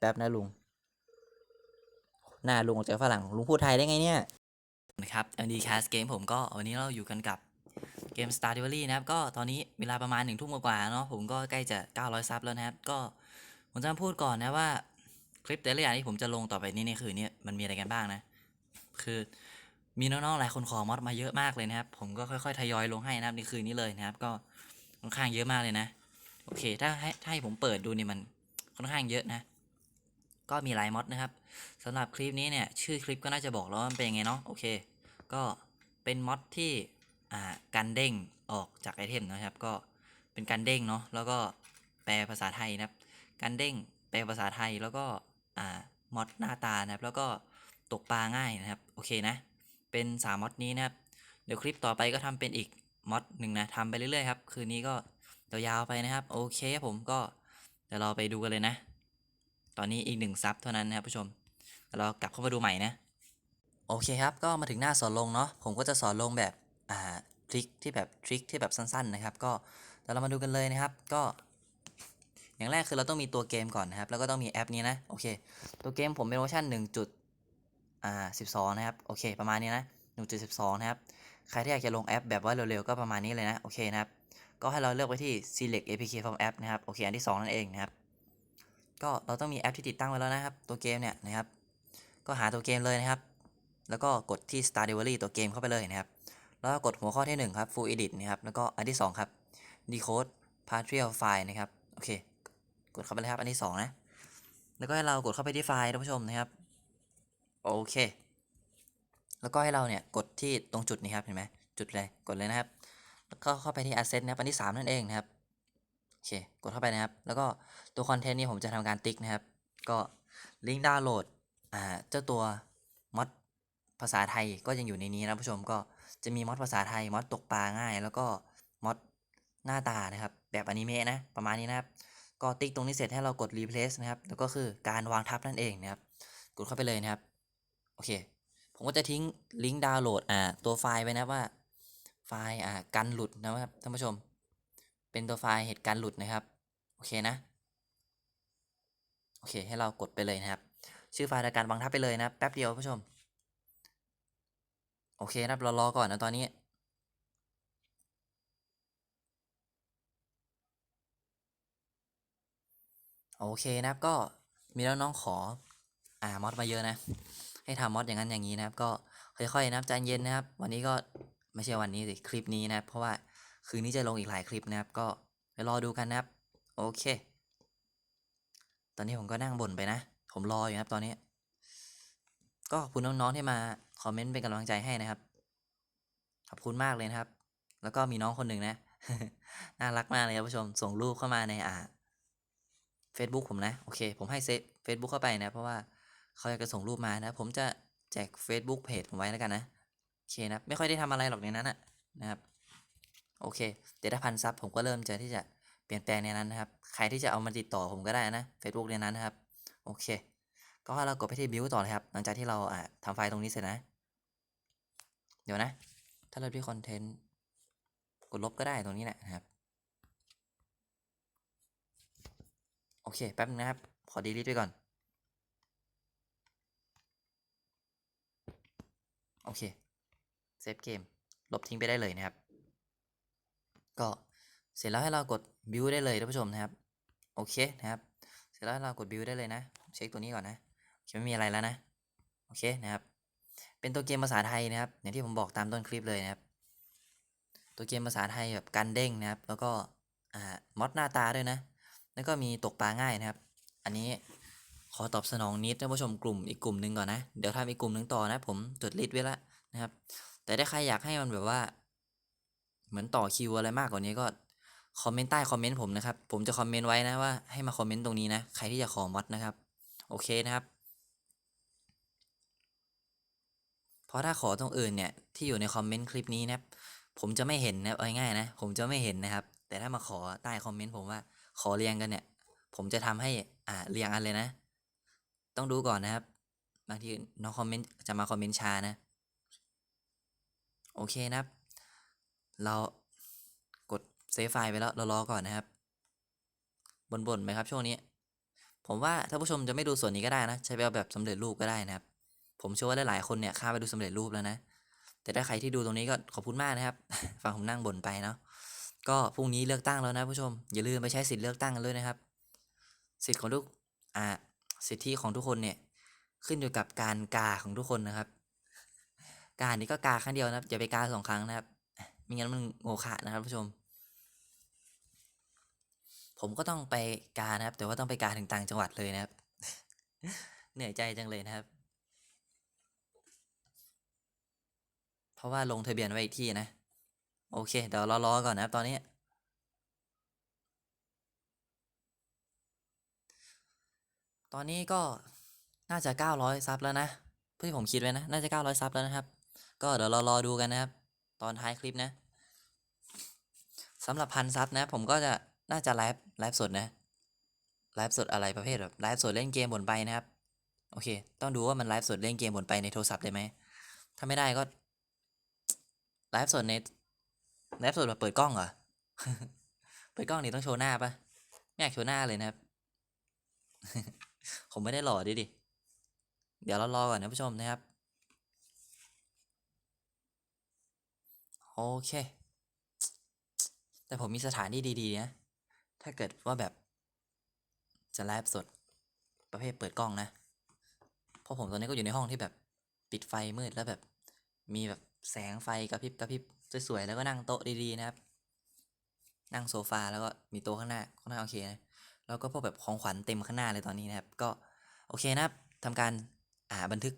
แป๊บนะลุง หน้าลุงออกจากฝรั่งลุงพูดไทยได้ไงเนี่ย นะครับ MD Cast Game ผมก็วันนี้เราอยู่กันกับเกม Star Delivery นะครับ ก็ตอนนี้เวลาประมาณหนึ่งทุ่มกว่าเนาะผมก็ใกล้จะ 900 ซับแล้วนะครับ ก็ผมจะพูดก่อนนะว่าคลิปแต่ละอย่างที่ผมจะลงต่อไปนี้ในคืนนี้มันมีอะไรกันบ้างนะ คือมีน้องๆหลายคนขอมอดมาเยอะมากเลยนะครับ ผมก็ค่อยๆทยอยลงให้นะครับในคืนนี้เลยนะครับ ก็ค่อนข้างเยอะมากเลยนะ โอเค ถ้าให้ถ้าให้ผมเปิดดูนี่มันค่อนข้างเยอะนะ ก็มีหลายมอดนะครับสำหรับคลิปนี้เนี่ยชื่อคลิปก็น่าจะบอกแล้วว่ามันเป็นยังไงเนาะโอเค ก็เป็นมอดที่อ่ากันเด้งออกจากไอเทมนะครับ ก็เป็นการเด้งเนาะแล้วก็แปลภาษาไทยนะครับ การเด้งแปลภาษาไทยแล้วก็อ่ามอดหน้าตานะครับ แล้วก็ตกปลาง่ายนะครับโอเคนะ เป็นสามมอดนี้นะครับเดี๋ยวคลิปต่อไปก็ทำเป็นอีกมอดหนึ่งนะทำไปเรื่อยๆครับคืนนี้ก็ยาวๆไปนะครับ โอเคครับผมก็เดี๋ยวเราไปดูกันเลยนะ ตอนนี้อีกหนึ่งซับเท่านั้นนะครับผู้ชมแล้วเรากลับเข้ามาดูใหม่นะโอเคครับก็มาถึงหน้าสอนลงเนาะผมก็จะสอนลงแบบอ่าทริคที่แบบทริคที่แบบสั้นๆนะครับก็เดี๋ยวเรามาดูกันเลยนะครับก็อย่างแรกคือเราต้องมีตัวเกมก่อนนะครับ แล้วก็ต้องมีแอปนี้นะโอเค ตัวเกมผมเป็นเวอร์ชัน1จุดอ่า12 นะครับโอเค ประมาณนี้นะ1.12 นะครับ ใครที่อยากจะลงแอปแบบว่าเร็วๆ ก็ประมาณนี้เลยนะโอเคนะครับ ก็ให้เราเลือกไปที่ select apk from app นะครับโอเคอันที่ 2 นั่นเองนะครับ ก็เราต้องมีแอปที่ติดตั้งไว้แล้วนะครับ ตัวเกมเนี่ยนะครับ ก็หาตัวเกมเลยนะครับ แล้วก็กดที่ Star Delivery ตัวเกมเข้าไปเลยนะครับ แล้วก็กดหัวข้อที่ 1 ครับ Full Edit นะครับ แล้วก็อันที่ 2 ครับ Decode Partial File นะครับ โอเค กดเข้าไปเลยครับ อันที่ 2 นะ แล้วก็ให้เรากดเข้าไปที่ไฟล์ท่านผู้ชมนะครับ โอเค แล้วก็ให้เราเนี่ยกดที่ตรงจุดนี้ครับ เห็นไหมจุดเลย กดเลยนะครับ แล้วก็เข้าไปที่ Asset นะครับ อันที่ 3 นั่นเองนะครับ โอเคกดเข้าไปนะครับ แล้วก็ตัวคอนเทนต์นี้ผมจะทำการติ๊กนะครับ ก็ลิงก์ดาวน์โหลดอ่าเจ้าตัวมอดภาษาไทยก็ยังอยู่ในนี้นะผู้ชมก็จะมีมอดภาษาไทยมอดตกปลาง่าย แล้วก็มอดหน้าตานะครับ แบบอนิเมะนะประมาณนี้นะครับ ก็ติ๊กตรงนี้เสร็จให้เรากด replace นะครับ แล้วก็คือการวางทับนั่นเองนะครับ กดเข้าไปเลยนะครับ โอเค ผมก็จะทิ้งลิงก์ดาวน์โหลดอ่าตัวไฟล์ไว้นะว่าไฟล์อ่ากันหลุดนะครับท่านผู้ชม เป็นตัวไฟล์เหตุการณ์หลุดนะครับ โอเคนะ โอเค ให้เรากดไปเลยนะครับ ชื่อไฟล์ในการวางทับไปเลยนะ แป๊บเดียวผู้ชม โอเคนะครับเรารอก่อนนะตอนนี้ โอเคนะครับก็มีน้องขอ อ่ามอดมาเยอะนะ ให้ทำมอดอย่างนั้นอย่างนี้นะครับ ก็ค่อยๆนะครับใจเย็นนะครับ วันนี้ก็ไม่ใช่วันนี้สิคลิปนี้นะครับเพราะว่า คืนนี้จะลงอีกหลายคลิปนะครับ ก็ไปรอดูกันนะครับ โอเค ตอนนี้ผมก็นั่งบ่นไปนะ ผมรออยู่นะครับตอนนี้ ก็ขอบคุณน้องๆที่มาคอมเมนต์เป็นกำลังใจให้นะครับ ขอบคุณมากเลยนะครับ แล้วก็มีน้องคนหนึ่งนะ น่ารักมากเลยครับผู้ชม ส่งรูปเข้ามาในอ่า Facebook ผมนะ โอเค ผมให้เซฟ Facebook เข้าไปนะ เพราะว่าเขาอยากจะส่งรูปมานะ ผมจะแจก Facebook เพจผมไว้แล้วกันนะ โอเคนะ ไม่ค่อยได้ทำอะไรหรอกในนั้นนะนะครับ โอเคเดี๋ยวถ้าพันซับผมก็เริ่มจะที่จะเปลี่ยนแปลงในนั้นนะครับ ใครที่จะเอามาติดต่อผมก็ได้นะ Facebook ในนั้นนะครับ โอเค ก็เรากดไปที่ build ต่อเลยครับ หลังจากที่เราอ่าทำไฟล์ตรงนี้เสร็จนะ เดี๋ยวนะ ถ้าเราที่คอนเทนต์กดลบก็ได้ตรงนี้แหละนะครับ โอเค แป๊บนึงนะครับ ขอ delete ไว้ก่อน โอเค เซฟเกม ลบทิ้งไปได้เลยนะครับ ก็เสร็จแล้วให้เรากด build ได้เลยท่านผู้ชมนะครับ โอเคนะครับ เสร็จแล้วให้เรากด build ได้เลยนะเช็คตัวนี้ก่อนนะโอเคไม่มีอะไรแล้วนะ โอเคนะครับ เป็นตัวเกมภาษาไทยนะครับ อย่างที่ผมบอกตามต้นคลิปเลยนะครับ ตัวเกมภาษาไทยแบบกันเด้งนะครับ แล้วก็อ่ามอดหน้าตาด้วยนะ แล้วก็มีตกปลาง่ายนะครับ อันนี้ขอตอบสนองนิดท่านผู้ชมกลุ่มอีกกลุ่มหนึ่งก่อนนะ เดี๋ยวทำอีกกลุ่มหนึ่งต่อนะ ผมจดลิสต์ไว้แล้วนะครับ แต่ถ้าใครอยากให้มันแบบว่า เหมือนต่อคิวอะไรมากกว่านี้ก็คอมเมนต์ใต้คอมเมนต์ผมนะครับ ผมจะคอมเมนต์ไว้นะว่าให้มาคอมเมนต์ตรงนี้นะ ใครที่จะขอมอดนะครับ โอเคนะครับ เพราะถ้าขอตรงอื่นเนี่ย ที่อยู่ในคอมเมนต์คลิปนี้นะครับ ผมจะไม่เห็นนะเอาง่ายๆนะ ผมจะไม่เห็นนะครับ แต่ถ้ามาขอใต้คอมเมนต์ผมว่าขอเรียงกันเนี่ย ผมจะทำให้อ่าเรียงอันเลยนะ ต้องดูก่อนนะครับ บางทีน้องคอมเมนต์จะมาคอมเมนต์ช้านะ โอเคนะครับ เรากดเซฟไฟล์ไปแล้วเรารอก่อนนะครับบ่นๆไหมครับช่วงนี้ ผมว่าถ้าผู้ชมจะไม่ดูส่วนนี้ก็ได้นะ ใช้ไปเอาแบบสำเร็จรูปก็ได้นะครับ ผมเชื่อว่าหลายๆคนเนี่ยข้าไปดูสำเร็จรูปแล้วนะ แต่ถ้าใครที่ดูตรงนี้ก็ขอบคุณมากนะครับ ฟังผมนั่งบ่นไปเนาะก็พรุ่งนี้เลือกตั้งแล้วนะผู้ชม อย่าลืมไปใช้สิทธิ์เลือกตั้งกันด้วยนะครับ สิทธิ์ของทุกอ่าสิทธิของทุกคนเนี่ยขึ้นอยู่กับการกาของทุกคนนะครับ การนี้ก็กาครั้งเดียวนะครับอย่าไปกาสองครั้งนะครับ ไม่งั้นมันโงคะนะครับผู้ชม ผมก็ต้องไปกานะครับ แต่ว่าต้องไปกาถึงต่างจังหวัดเลยนะครับ เหนื่อยใจจังเลยนะครับ เพราะว่าลงทะเบียนไว้อีกที่นะ โอเค เดี๋ยวรอๆก่อนนะครับ ตอนนี้ ตอนนี้ก็น่าจะ 900 ซับแล้วนะเพื่อที่ผมคิดไว้นะ น่าจะ 900 ซับแล้วนะครับ ก็เดี๋ยวเรารอดูกันนะครับ ตอนท้ายคลิปนะสำหรับพันซับนะ ผมก็จะน่าจะไลฟ์ไลฟ์สดนะไลฟ์สดอะไรประเภทแบบไลฟ์สดเล่นเกมบนไปนะครับ โอเค ต้องดูว่ามันไลฟ์สดเล่นเกมบนไปในโทรศัพท์ได้ไหมถ้าไม่ได้ก็ไลฟ์สดในไลฟ์สดแบบเปิดกล้องเหรอเปิดกล้องนี่ต้องโชว์หน้าปะไม่อยากโชว์หน้าเลยนะครับ ผมไม่ได้หล่อดิดิเดี๋ยวเรารอก่อนนะผู้ชมนะครับ โอเค แต่ผมมีสถานที่ดีๆนะ ถ้าเกิดว่าแบบจะไลฟ์สดประเภทเปิดกล้องนะ เพราะผมตอนนี้ก็อยู่ในห้องที่แบบปิดไฟมืดแล้วแบบมีแบบแสงไฟกระพริบกระพริบสวยๆ แล้วก็นั่งโต๊ะดีๆนะครับ นั่งโซฟาแล้วก็มีโต๊ะข้างหน้าข้างหน้าโอเคนะ แล้วก็พวกแบบของขวัญเต็มข้างหน้าเลยตอนนี้นะครับ ก็โอเคนะครับทำการอ่าบันทึก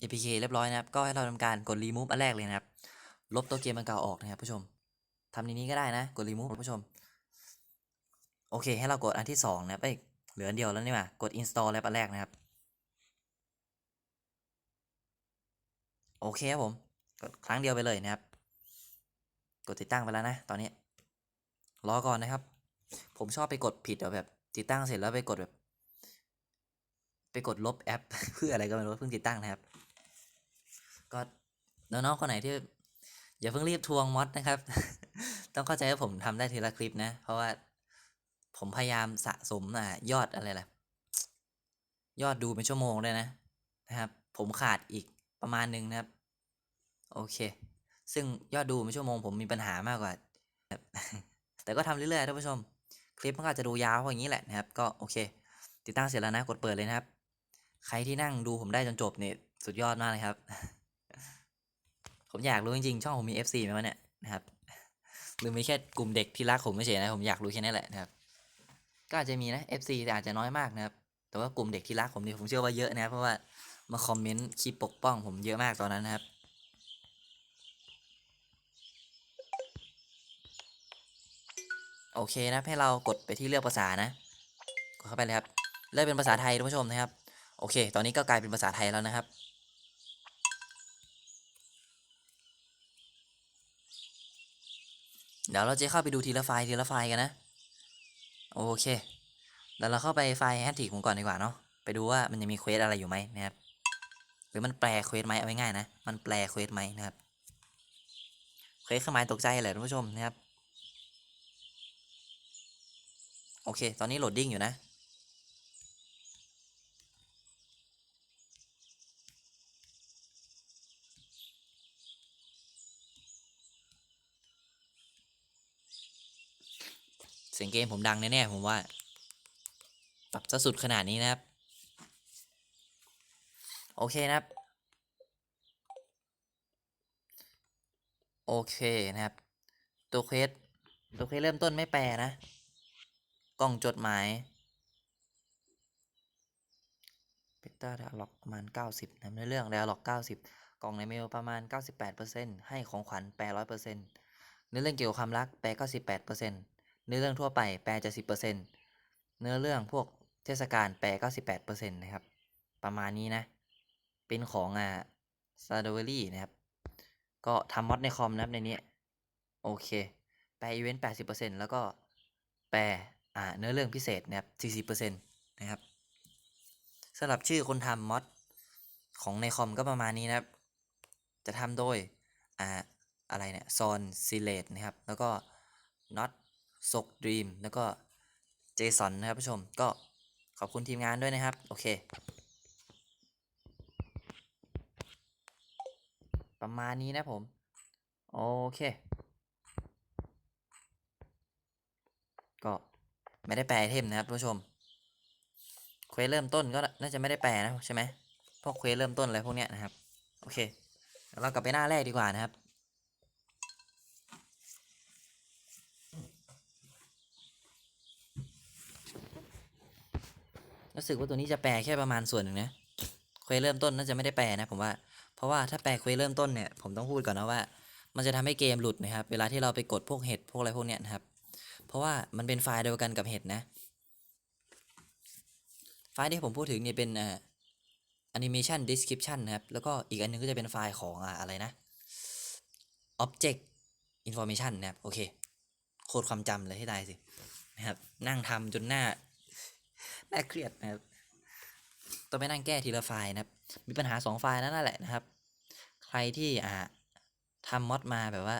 APK เรียบร้อยนะครับ ก็ให้เราทำการกด remove อันแรกเลยนะครับ ลบตัวเกมอันเก่าออกนะครับผู้ชมทำในนี้ก็ได้นะ กด remove ผู้ชม โอเค ให้เรากดอันที่สองนะครับเอ้ยเหลืออันเดียวแล้วนี่หว่ากด install แล้วอันแรกนะครับ โอเคครับผม กดครั้งเดียวไปเลยนะครับ กดติดตั้งไปแล้วนะ ตอนนี้ รอก่อนนะครับ ผมชอบไปกดผิดแบบ ติดตั้งเสร็จแล้วไปกดแบบ ไปกดลบแอป เพื่ออะไรก็ไม่รู้เพิ่งติดตั้งนะครับ ก็น้องๆคนไหนที่ อย่าเพิ่งรีบทวงมอดนะครับ ต้องเข้าใจว่าผมทำได้ทีละคลิปนะ เพราะว่าผมพยายามสะสมอะยอดอะไรล่ะ ยอดดูเป็นชั่วโมงด้วยนะนะครับ ผมขาดอีกประมาณหนึงนะครับ โอเค ซึ่งยอดดูเป็นชั่วโมง ผมมีปัญหามากกว่า แต่ก็ทำเรื่อยๆท่านผู้ชม คลิปมันก็อาจจะดูยาวอย่างนี้แหละนะครับ ก็โอเค ติดตั้งเสร็จแล้วนะ กดเปิดเลยนะครับ ใครที่นั่งดูผมได้จนจบเนี่ยสุดยอดมากเลยครับ ผมอยากรู้จริงๆช่องผมมี FC ไหมวะเนี่ยนะครับหรือมีแค่กลุ่มเด็กที่รักผมไม่เฉยนะผมอยากรู้แค่นี้แหละนะครับ ก็อาจจะมีนะ FC แต่อาจจะน้อยมากนะครับ แต่ว่ากลุ่มเด็กที่รักผมนี่ผมเชื่อว่าเยอะนะเพราะว่ามาคอมเมนต์คลิปปกป้องผมเยอะมากตอนนั้นนะครับโอเคนะให้เรากดไปที่เลือกภาษานะกดเข้าไปเลยครับเลือกเป็นภาษาไทยท่านผู้ชมนะครับ โอเค ตอนนี้ก็กลายเป็นภาษาไทยแล้วนะครับ เดี๋ยวเราจะเข้าไปดูทีละไฟล์ทีละไฟล์กันนะ โอเคเดี๋ยวเราเข้าไปไฟล์แฮนติกผมก่อนดีกว่าเนาะไปดูว่ามันจะมีเควสอะไรอยู่ไหมนะครับหรือมันแปลเควสไหมเอาง่ายๆนะมันแปลเควสไหมนะครับเควสขมายตกใจเลยท่านผู้ชมนะครับโอเค ตอนนี้โหลดดิ้งอยู่นะ สียงเกมผมดังแน่ๆผมว่า ปรับซะสุดขนาดนี้นะครับ โอเคนะครับ โอเคนะครับ ตัวเควสตัวเควสเริ่มต้นไม่แปลนะ กล่องจดหมายเบต้าดาล็อกประมาณ 90นะในเรื่องดาล็อก 90 กล่องในเมลประมาณ 98%ให้ของขวัญแปล100%เนื้อเรื่องเกี่ยวกับความรักแปล98%เนื้ เนื้อเรื่องทั่วไปแปล70%เนื้อเรื่องพวกเทศกาลแปล98%นะครับ ประมาณนี้นะ เป็นของอ่าซา d ดเวอรี่นะครับ ก็ทำมอดในคอมนะครับในนี้ โอเค แปลอีเวนต์80%แล้วก็แปลอ่าเนื้อเรื่องพิเศษนะครับ 40%นะครับสำหรับชื่อคนทำมอดของในคอมก็ประมาณนี้นะครับ จะทำโดยอ่าอะไรเนี่ยซอนซิเลตนะครับ แล้วก็ not ซก dream แล้วก็ JSON นนะครับผู้ชมก็ขอบคุณทีมงานด้วยนะครับ โอเค ประมาณนี้นะผม โอเค ก็ไม่ได้แปลเทมนะครับผู้ชมเควสเริ่มต้นก็น่าจะไม่ได้แปลนะใช่ไหมพวกเควสเริ่มต้นอะไรพวกเนี้ยนะครับ โอเคเรากลับไปหน้าแรกดีกว่านะครับ รู้สึกว่าตัวนี้จะแปลแค่ประมาณส่วนหนึ่งนะเควสเริ่มต้นน่าจะไม่ได้แปลนะผมว่า เพราะว่าถ้าแปลเควสเริ่มต้นเนี่ยผมต้องพูดก่อนนะว่า มันจะทำให้เกมหลุดนะครับ เวลาที่เราไปกดพวกเห็ดพวกอะไรพวกเนี้ยนะครับ เพราะว่ามันเป็นไฟล์เดียวกันกับเห็ดนะ ไฟล์ที่ผมพูดถึงเนี่ยเป็นอ่อ animation description นะครับ แล้วก็อีกอันนึงก็จะเป็นไฟล์ของอ่าอะไรนะ object information นะครับ โอเค โคตรความจำเลยให้ได้สิ นะครับ นั่งทำจนหน้า น่าเครียดนะครับต้องไปนั่งแก้ทีละไฟล์นะครับ มีปัญหาสองไฟล์นั่นแหละนะครับ ใครที่อ่าทำมอดมาแบบว่า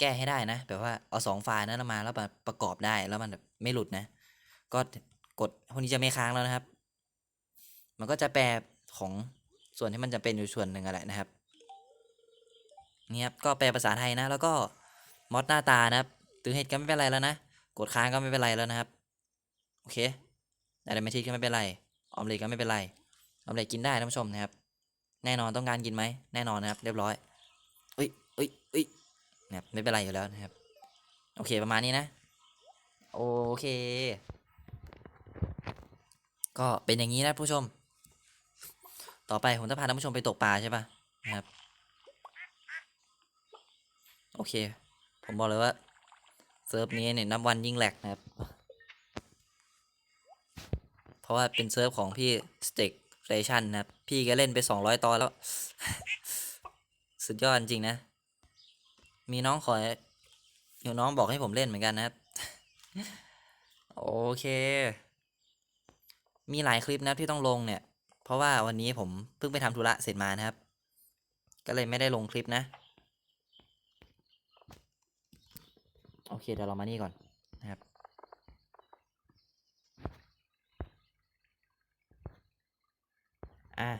แก้ให้ได้นะ แบบว่าเอาสองไฟล์นั้นมาแล้วมาประกอบได้แล้วมันแบบไม่หลุดนะ ก็กดพวกนี้จะไม่ค้างแล้วนะครับ มันก็จะแปลของส่วนที่มันจะเป็นอยู่ส่วนหนึ่งอะไรนะครับเนี่ยครับก็แปลภาษาไทยนะ แล้วก็มอดหน้าตานะครับตือเหตุก็ไม่เป็นไรแล้วนะ กดค้างก็ไม่เป็นไรแล้วนะครับ โอเค แต่ไม่ทิดก็ไม่เป็นไร ออมเล็ตก็ไม่เป็นไร ออมเล็ตกินได้ท่านผู้ชมนะครับ แน่นอนต้องการกินไหม แน่นอนนะครับ เรียบร้อยเอ้ยเอ้ยเอ้ยนะครับไม่เป็นไรอยู่แล้วนะครับ โอเคประมาณนี้นะ โอเค ก็เป็นอย่างนี้นะผู้ชม ต่อไปผมจะพาท่านผู้ชมไปตกปลาใช่ปะนะครับ โอเค ผมบอกเลยว่าเซิร์ฟนี้เนี่ยนับวันยิ่งแหลกนะครับ ราะว่าเป็นเซิร์ฟของพี่สเต็กเ t ชันนะครับ พี่ก็เล่นไปสองร้อยตอนแล้ว สุดยอดจริงนะ มีน้องขออยู่น้องบอกให้ผมเล่นเหมือนกันนะครับ โอเค มีหลายคลิปนะที่ต้องลงเนี่ย เพราะว่าวันนี้ผมเพิ่งไปทำธุระเสร็จมานะครับ ก็เลยไม่ได้ลงคลิปนะ โอเคเดี๋ยวเรามานี่ก่อนนะครับ อะ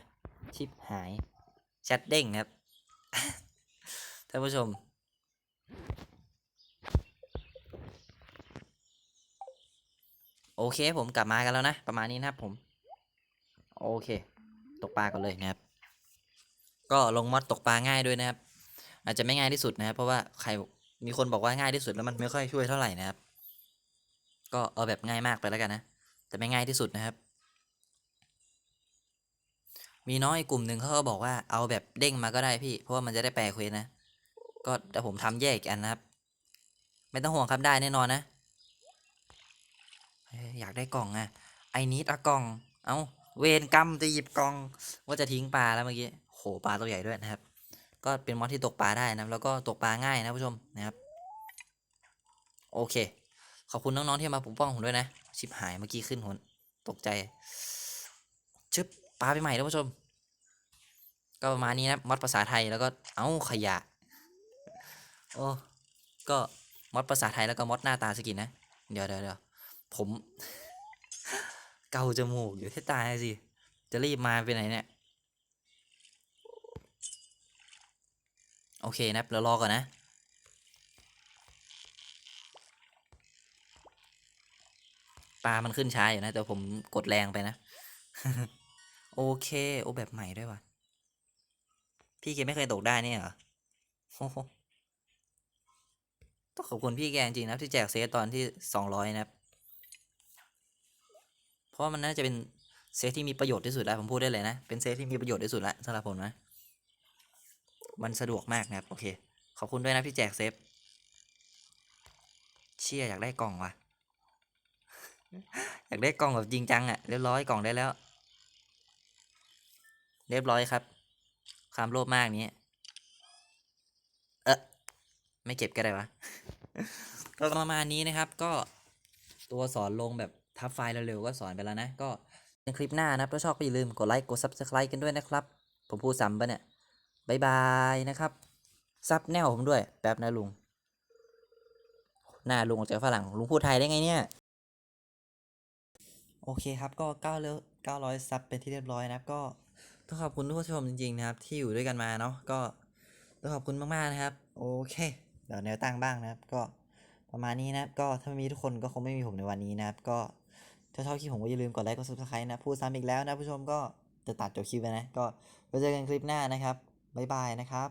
ชิปหายแชทเด้งครับ ท่านผู้ชม โอเคผมกลับมากันแล้วนะ ประมาณนี้นะครับผม โอเค ตกปลาก่อนเลยนะครับ ก็ลงมอดตกปลาง่ายด้วยนะครับ อาจจะไม่ง่ายที่สุดนะครับ เพราะว่าใครมีคนบอกว่าง่ายที่สุดแล้วมันไม่ค่อยช่วยเท่าไหร่นะครับ ก็เอาแบบง่ายมากไปแล้วกันนะ แต่ไม่ง่ายที่สุดนะครับ มีน้อยกลุ่มหนึ่งเขาก็บอกว่าเอาแบบเด้งมาก็ได้พี่ เพราะว่ามันจะได้แปลเควสนะ ก็แต่ผมทำแยกอีกอันนะครับ ไม่ต้องห่วงครับได้แน่นอนนะ อยากได้กล่องอะไอนิดอะกล่อง เอาเวรกรรมจะหยิบกล่อง ว่าจะทิ้งปลาแล้วเมื่อกี้โหปลาตัวใหญ่ด้วยนะครับ ก็เป็นมอดที่ตกปลาได้นะแล้วก็ตกปลาง่ายนะผู้ชมนะครับโอเค ขอบคุณน้องๆที่มาปกป้องผมด้วยนะ ชิบหายเมื่อกี้ขึ้นหนตกใจ ชึบาไปใหม่ท่านผู้ชม ก็ประมาณนี้นะมอดภาษาไทยแล้วก็เอ้าขยะ โอ้ก็มอดภาษาไทยแล้วก็มอดหน้าตาสกินนะ เดี๋ยวเดี๋ยวเดี๋ยวผม เกาจมูกอยู่ที่ตายสิ จะรีบมาไปไหนเนี่ย โอเคนะเรารอก่อนนะปลามันขึ้นช้าอยู่นะ แต่ผมกดแรงไปนะ โอเค โอ้แบบใหม่ด้วยว่ะ พี่แกไม่เคยตกได้เนี่ยเหรอโอ้โหต้องขอบคุณพี่แกจริงนะที่แจกเซตตอนที่สองร้อยนะครับ เพราะมันน่าจะเป็นเซตที่มีประโยชน์ที่สุดแล้วผมพูดได้เลยนะ เป็นเซตที่มีประโยชน์ที่สุดและสำหรับผมนะ มันสะดวกมากนะครับ โอเค ขอบคุณด้วยนะที่แจกเซฟเชี่ยอยากได้กล่องว่ะ อยากได้กล่องแบบจริงจังอะ่ะเรียบร้อยกล่องได้แล้ว เรียบร้อยครับ ความโลภมากนี้ เออไม่เก็บก็ได้วะ ก็ประมาณนี้นะครับ ก็ตัวสอนลงแบบทับไฟล์เร็วๆก็สอนไปแล้วนะ ก็ในคลิปหน้านะครับ ถ้าชอบก็อย่าลืมกดไลค์ กด subscribe กันด้วยนะครับ ผมพูดซ้ำปะเนี่ยบายบายนะครับ ซับแนวผมด้วย แป๊บนะลุง หน้าลุงออกจากฝรั่ง ลุงพูดไทยได้ไงเนี่ย โอเคครับ ก็9เล้ว900ซับเป็นที่เรียบร้อยนะครับ ก็ ต้องขอบคุณทุกผู้ชมจริงๆนะครับ ที่อยู่ด้วยกันมาเนาะก็ต้องขอบคุณมากๆนะครับ โอเคเดี๋ยวแนวตั้งบ้างนะครับ ก็ประมาณนี้นะครับ ก็ถ้าไม่มีทุกคนก็คงไม่มีผมในวันนี้นะครับ ก็ถ้าชอบคลิปผมก็อย่าลืมกดไลค์กดซับสไครต์นะพูดซ้ำอีกแล้วนะผู้ชมก็จะตัดจบคลิปนะก็ไว้เจอกันคลิปหน้านะครับบ๊ายบายนะครับ